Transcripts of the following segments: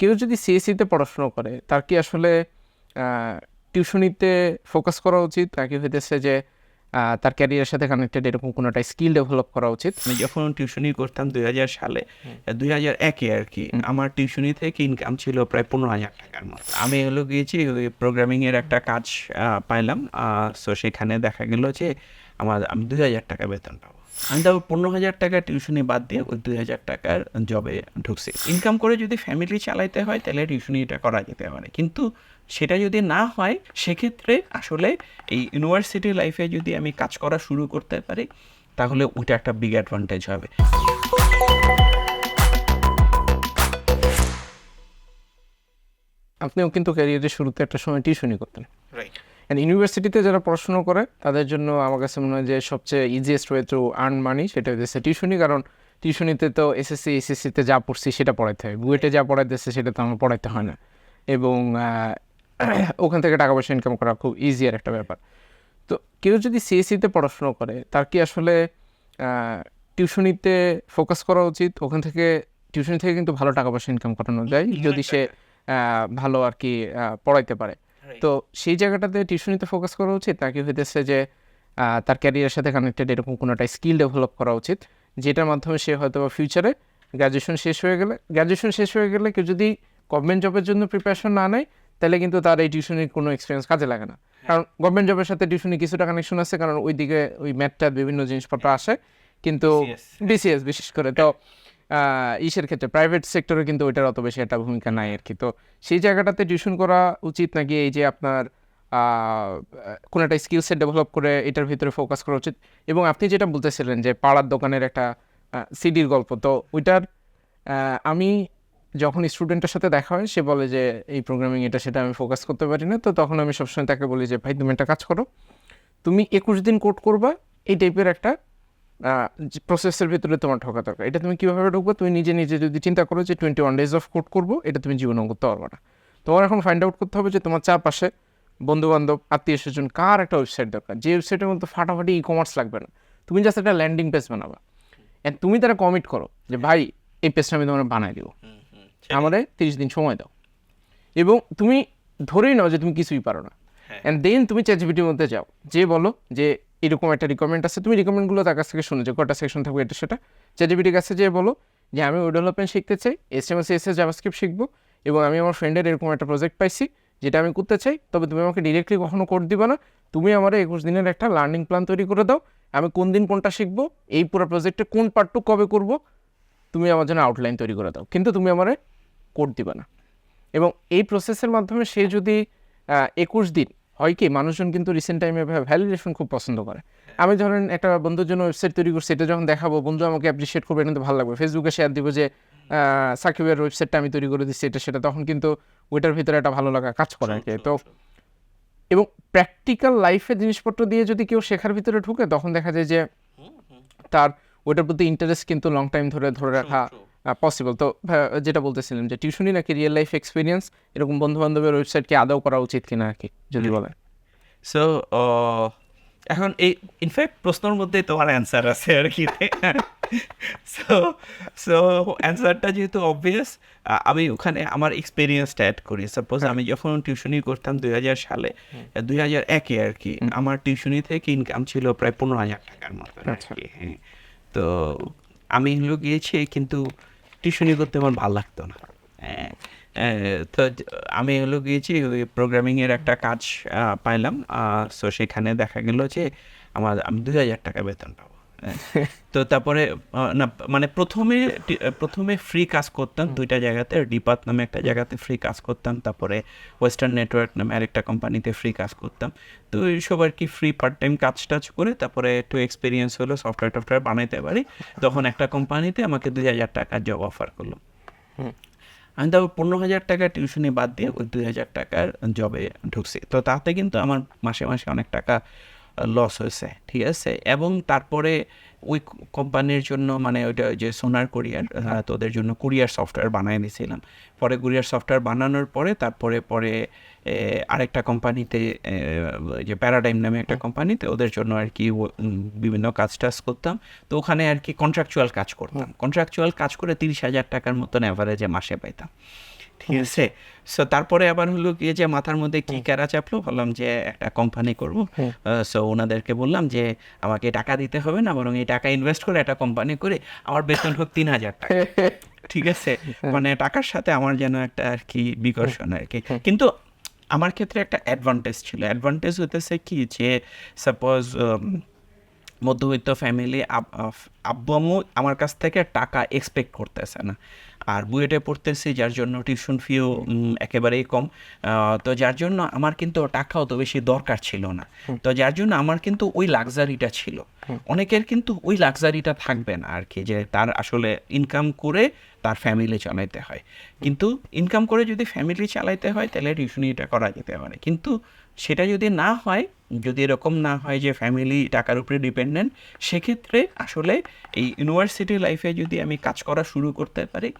কেউ যদি সিএসসিতে পড়াশুনো করে তার কি আসলে টিউশনিতে ফোকাস করা উচিত? নাকি হইতেছে যে তার ক্যারিয়ারের সাথে কানেক্টেড এরকম কোনো একটা স্কিল ডেভেলপ করা উচিত? আমি যখন টিউশনি করতাম দুই হাজার সালে দুই হাজার একে আর কি আমার টিউশনি থেকে ইনকাম ছিল প্রায় পনেরো হাজার টাকার মতো। আমি হলো গিয়েছি ওই প্রোগ্রামিং এর একটা কাজ পাইলাম সো সেখানে দেখা গেল যে আমার আমি দুই হাজার টাকা বেতন পাবো। আমি তারপর পনেরো হাজার টাকা টিউশনি বাদ দিয়ে ওই দুই হাজার টাকার জবে ঢুকছি। ইনকাম করে যদি ফ্যামিলি চালাইতে হয় তাহলে টিউশনিটা করা যেতে পারে। কিন্তু সেটা যদি না হয় সেক্ষেত্রে আসলে এই ইউনিভার্সিটি লাইফে যদি আমি কাজ করা শুরু করতে পারি তাহলে ওইটা একটা বিগ অ্যাডভান্টেজ হবে। আপনিও কিন্তু ক্যারিয়ারের শুরুতে একটা সময় টিউশনি করতেন। রাইট অ্যান্ড ইউনিভার্সিটিতে যারা পড়াশুনো করে তাদের জন্য আমার কাছে মনে হয় যে সবচেয়ে easiest way to earn money সেটা হচ্ছে টিউশনি। কারণ টিউশনিতে তো এসএসসি এসএসসিতে যা পড়ছি সেটা পড়াইতে হয়। বুয়েটে যা পড়াইতেছে সেটা তো আমার পড়াইতে হয় না। এবং ওখান থেকে টাকা পয়সা ইনকাম করা খুব ইজিয়ার একটা ব্যাপার। তো কেউ যদি সিএসসিতে পড়াশুনো করে তার কি আসলে টিউশনিতে ফোকাস করা উচিত? ওখান থেকে টিউশনি থেকে কিন্তু ভালো টাকা পয়সা ইনকাম করানো যায়। যদি সে ভালো আর কি পড়াইতে পারে। তো সেই জায়গাটাতে টিউশনিতে ফোকাস করা উচিত নাকি হইতেছে যে তার ক্যারিয়ারের সাথে কানেক্টেড এরকম কোনো একটা স্কিল ডেভেলপ করা উচিত যেটার মাধ্যমে সে হয়তো বা ফিউচারে গ্র্যাজুয়েশন শেষ হয়ে গেলে গ্র্যাজুয়েশন শেষ হয়ে গেলে কেউ যদি গভর্নমেন্ট জবের জন্য প্রিপারেশন না নেয় তাহলে কিন্তু তার এই টিউশনির কোনো এক্সপিরিয়েন্স কাজে লাগে না। কারণ গভর্নমেন্ট জবের সাথে টিউশনি কিছুটা কানেকশন আছে কারণ ওইদিকে ওই ম্যাথটা বিভিন্ন জিনিসপত্র আসে কিন্তু বিসিএস বিশেষ করে। তো আহ, ইসের ক্ষেত্রে প্রাইভেট সেক্টরে কিন্তু ওইটার অত বেশি একটা ভূমিকা নাই আর কি। তো সেই জায়গাটাতে টিউশন করা উচিত নাকি এই যে আপনার কোনো একটা স্কিল সেট ডেভেলপ করে এটার ভিতরে ফোকাস করা উচিত? এবং আপনি যেটা বলতেছিলেন যে পাড়ার দোকানের একটা সিডির গল্প, তো ওইটার আমি যখন স্টুডেন্টের সাথে দেখা হয়, সে বলে যে এই প্রোগ্রামিং এটা সেটা আমি ফোকাস করতে পারি না, তো তখন আমি সবসময় তাকে বলি যে, ভাই, তুমি একটা কাজ করো। তুমি একুশ দিন কোড করবা, এই টাইপের একটা প্রসেসের ভিতরে তোমার ঢোকা দরকার। এটা তুমি কীভাবে ঢুকবো? তুমি নিজে নিজে যদি চিন্তা করো যে twenty one days of code করব এটা তুমি জীবনেও করতে পারবে না। তোমার এখন ফাইন্ড আউট করতে হবে যে তোমার চারপাশে বন্ধু বান্ধব আত্মীয় স্বজন কার একটা ওয়েবসাইট দরকার? যে ওয়েবসাইটের মধ্যে ফাটাফাটি ই কমার্স লাগবে না। তুমি জাস্ট একটা ল্যান্ডিং পেজ বানাবা। অ্যান্ড তুমি তারা কমিট করো যে ভাই এই পেজটা আমি তোমার বানাই দিব। আমাদের তিরিশ দিন সময় দাও। এবং তুমি ধরেই নাও যে তুমি কিছুই পারো না। অ্যান্ড দেন তুমি চ্যাটজিপিটির মধ্যে যাও। যে বলো যে এরকম একটা রিকমেন্ড আছে। তুমি রিকমেন্ডগুলো তার কাছ থেকে শুনে যে কটা সেকশন থাকবে এটা সেটা। চ্যাটজিপিটির কাছে যে বলো যে, আমি ওই ডেভেলপমেন্ট শিখতে চাই S M S S S JavaScript শিখব এবং আমি আমার ফ্রেন্ডের এরকম একটা প্রজেক্ট পাইছি, যেটা আমি করতে চাই, তবে তুমি আমাকে ডিরেক্টলি কখনো কোড দিবে না। তুমি আমার একুশ দিনের একটা লার্নিং প্ল্যান তৈরি করে দাও। আমি কোন দিন কোনটা শিখব, এই পুরো প্রজেক্টে কোন পার্টটু কবে করব, তুমি আমার জন্য আউটলাইন তৈরি করে দাও। কিন্তু তুমি আমার কোড দিবে না। এবং এই প্রসেসের মাধ্যমে সে যদি একুশ দিন হয় কি মানুষজন কিন্তু রিসেন্ট টাইমে ভ্যালিডেশন খুব পছন্দ করে। আমি ধরেন একটা বন্ধুর জন্য ওয়েবসাইট তৈরি করছি এটা যখন দেখাবো বন্ধু আমাকে অ্যাপ্রিসিয়েট করবে কিন্তু ভালো লাগবে। ফেসবুকে শেয়ার দিব যে সাকিবের ওয়েবসাইটটা আমি তৈরি করে দিচ্ছি এটা সেটা তখন কিন্তু ওইটার ভিতরে একটা ভালো লাগা কাজ করে আর কি। তো এবং প্র্যাকটিক্যাল লাইফে জিনিসপত্র দিয়ে যদি কেউ শেখার ভিতরে ঢুকে তখন দেখা যায় যে তার ওইটার প্রতি ইন্টারেস্ট কিন্তু লং টাইম ধরে ধরে রাখা পসিবল তো ভা- যেটা বলতেছিলাম যে টিউশনি নাকি রিয়েল লাইফ এক্সপিরিয়েন্স এরকম বন্ধু বান্ধবের ওয়েবসাইট কি আদৌ করা উচিত কিনা আর কি যদি বলেন। সো এখন এই ইনফ্যাক্ট প্রশ্নের মধ্যে তোমার অ্যান্সার আছে আর কি। সো সো অ্যান্সারটা যেহেতু অবভিয়াস আমি ওখানে আমার এক্সপিরিয়েন্সটা অ্যাড করি। সাপোজ আমি যখন টিউশনি করতাম দুই হাজার সালে দুই হাজার একে আর কি আমার টিউশনি থেকে ইনকাম ছিল প্রায় পনেরো হাজার টাকার মতো আর আচ্ছা। কি হ্যাঁ। তো আমি হলো গিয়েছি কিন্তু টিউশনি করতে আমার ভালো লাগতো না হ্যাঁ, তো আমি হলো গিয়েছি ওই প্রোগ্রামিংয়ের একটা কাজ পাইলাম সো সেখানে দেখা গেল যে আমার আমি দু হাজার টাকা বেতন পাবো হ্যাঁ। তো তারপরে না মানে প্রথমে প্রথমে ফ্রি কাজ করতাম দুইটা জায়গাতে ডিপাত নামে একটা জায়গাতে ফ্রি কাজ করতাম তারপরে ওয়েস্টার্ন নেটওয়ার্ক নামে আরেকটা কোম্পানিতে ফ্রি কাজ করতাম। তো এইসব আর কি ফ্রি পার্ট টাইম কাজ টাজ করে তারপরে একটু এক্সপিরিয়েন্স হলো সফটওয়্যার টফটওয়্যার বানাইতে পারি। তখন একটা কোম্পানিতে আমাকে দুই হাজার টাকার জব অফার করল। আমি তারপর পনেরো হাজার টাকা টিউশনি বাদ দিয়ে ওই দুই হাজার টাকার জবে ঢুকছি। তো তাতে কিন্তু আমার মাসে মাসে অনেক টাকা লস হয়েছে ঠিক আছে? এবং তারপরে ওই কোম্পানির জন্য মানে ওইটা যে সোনার কুরিয়ার তো ওদের জন্য কুরিয়ার সফটওয়্যার বানিয়ে দিয়েছিলাম। পরে কুরিয়ার সফটওয়্যার বানানোর পরে তারপরে পরে আরেকটা কোম্পানিতে যে প্যারাডাইম নামে একটা কোম্পানিতে ওদের জন্য আর কি বিভিন্ন কাজ টাজ করতাম। তো ওখানে আর কি কন্ট্রাকচুয়াল কাজ করতাম। কন্ট্রাকচুয়াল কাজ করে তিরিশ হাজার টাকার মতন অ্যাভারেজে মাসে পাইতাম। ঠিক আছে? সো তারপরে আবার হলো গিয়ে যে মাথার মধ্যে কি ক্যারা চাপলো বললাম যে একটা কোম্পানি করব। সো ওনাদেরকে বললাম যে আমাকে টাকা দিতে হবে না বরং এই টাকা ইনভেস্ট করে একটা কোম্পানি করে আমার বেতন হোক তিন হাজার টাকা। ঠিক আছে? মানে টাকার সাথে আমার যেন একটা আর কি বিকর্ষণ আর কি কিন্তু আমার ক্ষেত্রে একটা অ্যাডভান্টেজ ছিল। অ্যাডভান্টেজ হতেছে কি যে সাপোজ মধ্যবিত্ত ফ্যামিলি আব্বু আম্মু আমার কাছ থেকে টাকা এক্সপেক্ট করতেছে না। আর বুয়েটে পড়তেছি যার জন্য টিউশন ফিও একেবারেই কম। তো যার জন্য আমার কিন্তু টাকা অত বেশি দরকার ছিল না। তো যার জন্য আমার কিন্তু ওই লাক্সারিটা ছিল। অনেকের কিন্তু ওই লাক্সারিটা থাকবে না আর কি যে তার আসলে ইনকাম করে তার ফ্যামিলি চালাইতে হয়। কিন্তু ইনকাম করে যদি ফ্যামিলি চালাইতে হয় তাহলে টিউশনিটা করা যেতে পারে। কিন্তু সেটা যদি না হয় যদি এরকম না হয় যে ফ্যামিলি টাকার উপরে ডিপেন্ডেন্ট সেক্ষেত্রে আসলে এই ইউনিভার্সিটি লাইফে যদি আমি কাজ করা শুরু করতে পারি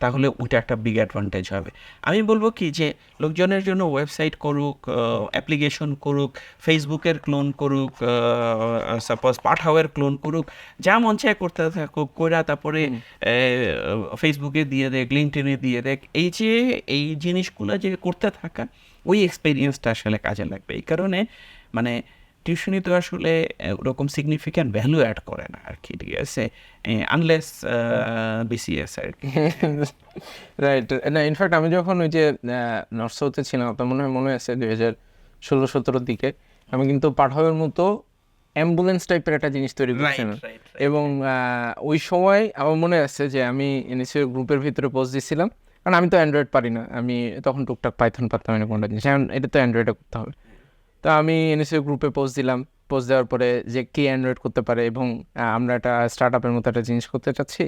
তাহলে ওইটা একটা বিগ অ্যাডভান্টেজ হবে। আমি বলব কি যে লোকজনের জন্য ওয়েবসাইট করুক অ্যাপ্লিকেশন করুক ফেসবুকের ক্লোন করুক সাপোজ পাঠাওয়ের ক্লোন করুক যা মন চায় করতে থাকুক কইরা তারপরে ফেসবুকে দিয়ে দেখ লিঙ্কটেনে দিয়ে দেখ এই যে এই জিনিসগুলো যে করতে থাকা ওই এক্সপিরিয়েন্সটা আসলে কাজে লাগবে। এই কারণে মানে টিউশনি তো আসলে ওরকম সিগনিফিক্যান্ট ভ্যালু অ্যাড করে না আর কি ঠিক আছে? আনলেস বিসিএস আর কি। রাইট না ইনফ্যাক্ট আমি যখন ওই যে নর্থ সাউথে ছিলাম আপনার মনে হয় মনে আছে দুই হাজার ষোলো সতেরোর দিকে আমি কিন্তু পাঠাওয়ের মতো অ্যাম্বুলেন্স টাইপের একটা জিনিস তৈরি করছিলাম. এবং আহ, ওই সময় আমার মনে আছে যে আমি এনএসিও গ্রুপের ভিতরে পোস্ট দিয়েছিলাম কারণ আমি তো অ্যান্ড্রয়েড পারি না। আমি তখন টুকটাক পাইথন পারতাম না কোনটা জিনিস। এখন এটা তো অ্যান্ড্রয়েডে করতে হবে। তো আমি এনএসিও গ্রুপে পোস্ট দিলাম। পোস্ট দেওয়ার পরে যে কে অ্যান্ড্রয়েড করতে পারে এবং আমরা একটা স্টার্ট আপের মতো একটা জিনিস করতে চাচ্ছি।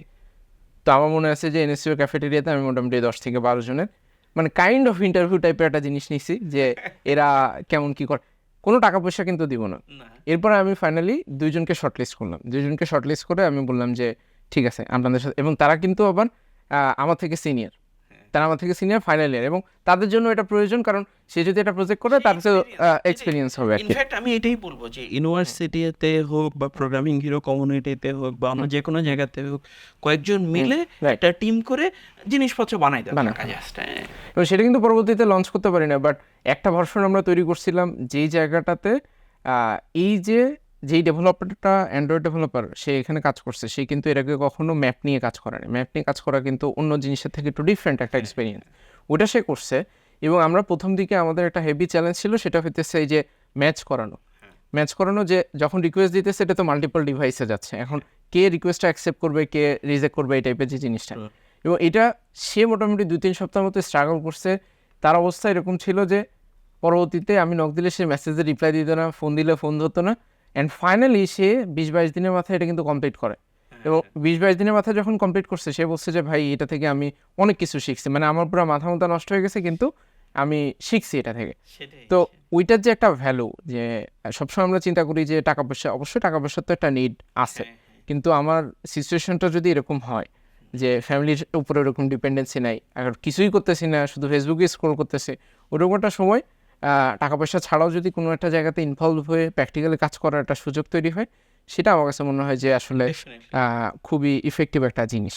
তো আমার মনে আছে যে এনএসিও ক্যাফেটেরিয়াতে আমি মোটামুটি দশ থেকে বারো জনের মানে কাইন্ড অফ ইন্টারভিউ টাইপের একটা জিনিস নিছি যে এরা কেমন কি করে। কোনো টাকা পয়সা কিন্তু দিব না। এরপরে আমি ফাইনালি দুইজনকে শর্টলিস্ট করলাম। দুইজনকে শর্টলিস্ট করে আমি বললাম যে ঠিক আছে আপনাদের সাথে এবং তারা কিন্তু আবার আমার থেকে সিনিয়র তারা আমার থেকে সিনিয়র ফাইনাল ইয়ার এবং তাদের জন্য এটা প্রয়োজন কারণ সে যদি এটা প্রজেক্ট করে তার তো এক্সপিরিয়েন্স হবে ইনফ্যাক্ট আমি এটাই বলব যে ইউনিভার্সিটিতে হোক বা প্রোগ্রামিং হিরো কমিউনিটিতে হোক বা অন্য যে কোনো জায়গাতে হোক কয়েকজন মিলে. একটা টিম করে জিনিসপত্র বানাই দেয় জাস্ট এবং সেটা কিন্তু পরবর্তীতে লঞ্চ করতে পারি না বাট একটা ভার্সন আমরা তৈরি করছিলাম যেই জায়গাটাতে এই যে যেই ডেভেলপারটা অ্যান্ড্রয়েড ডেভেলপার সে এখানে কাজ করছে সে কিন্তু এর আগে কখনো ম্যাপ নিয়ে কাজ করেনি। ম্যাপ নিয়ে কাজ করা কিন্তু অন্য জিনিসের থেকে একটু ডিফারেন্ট একটা এক্সপিরিয়েন্স ওটা সে করছে এবং আমরা প্রথম দিকে আমাদের একটা হেভি চ্যালেঞ্জ ছিল সেটা হইতেছে এই যে ম্যাচ করানো। ম্যাচ করানো যে যখন রিকোয়েস্ট দিতেছে এটা তো মাল্টিপল ডিভাইসে যাচ্ছে। এখন কে রিকোয়েস্টটা অ্যাকসেপ্ট করবে কে রিজেক্ট করবে এই টাইপের যে জিনিসটা। এবং এটা সে মোটামুটি দুই তিন সপ্তাহ মতো স্ট্রাগল করছে। তার অবস্থা এরকম ছিল যে পরবর্তীতে আমি নক দিলে সে মেসেজে রিপ্লাই দিত না ফোন দিলে ফোন ধরতো না। অ্যান্ড ফাইনালি সে বিশ বাইশ দিনের মাথায় এটা কিন্তু কমপ্লিট করে। এবং বিশ বাইশ দিনের মাথায় যখন কমপ্লিট করছে সে বলছে যে ভাই এটা থেকে আমি অনেক কিছু শিখছি। মানে আমার পুরো মাথা মাথা নষ্ট হয়ে গেছে কিন্তু আমি শিখছি এটা থেকে। তো ওইটার যে একটা ভ্যালু যে সবসময় আমরা চিন্তা করি যে টাকা পয়সা অবশ্যই টাকা পয়সার তো একটা নিড আছে। কিন্তু আমার সিচুয়েশনটা যদি এরকম হয় যে ফ্যামিলির উপরে ওরকম ডিপেন্ডেন্সি নাই আর কিছুই করতেছি না শুধু ফেসবুকে স্ক্রোল করতেছে ওরকম একটা সময় টাকা পয়সা ছাড়াও যদি কোনো একটা জায়গাতে ইনভলভ হয়ে প্র্যাকটিক্যালি কাজ করার একটা সুযোগ তৈরি হয় সেটা আমার কাছে মনে হয় যে আসলে খুবই ইফেক্টিভ একটা জিনিস।